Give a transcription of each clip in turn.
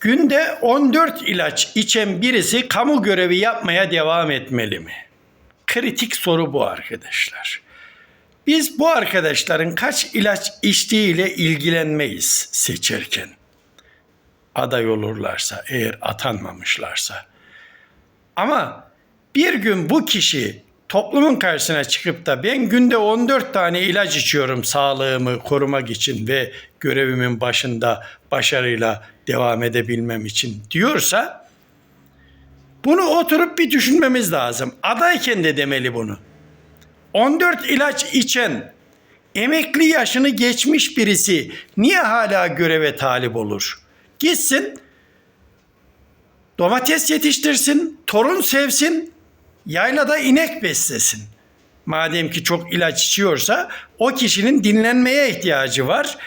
Günde 14 ilaç içen birisi kamu görevi yapmaya devam etmeli mi? Kritik soru bu arkadaşlar. Biz bu arkadaşların kaç ilaç içtiğiyle ilgilenmeyiz seçerken. Aday olurlarsa, eğer atanmamışlarsa. Ama bir gün bu kişi toplumun karşısına çıkıp da ben günde 14 tane ilaç içiyorum sağlığımı korumak için ve görevimin başında başarıyla devam edebilmem için diyorsa bunu oturup bir düşünmemiz lazım. Adayken de demeli bunu. 14 ilaç içen emekli yaşını geçmiş birisi niye hala göreve talip olur? Gitsin domates yetiştirsin, torun sevsin, yaylada inek beslesin. Madem ki çok ilaç içiyorsa o kişinin dinlenmeye ihtiyacı var,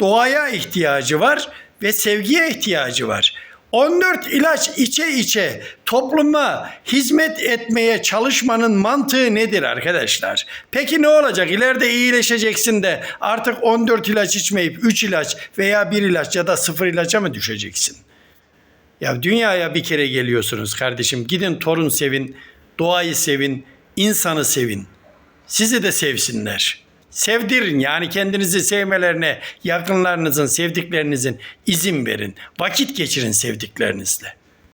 doğaya ihtiyacı var ve sevgiye ihtiyacı var. 14 ilaç içe içe topluma hizmet etmeye çalışmanın mantığı nedir arkadaşlar? Peki ne olacak? İleride iyileşeceksin de artık 14 ilaç içmeyip 3 ilaç veya 1 ilaç ya da 0 ilaca mı düşeceksin? Ya dünyaya bir kere geliyorsunuz kardeşim. Gidin torun sevin, doğayı sevin, insanı sevin. Sizi de sevsinler. Sevdirin yani kendinizi sevmelerine, yakınlarınızın, sevdiklerinizin izin verin. Vakit geçirin sevdiklerinizle.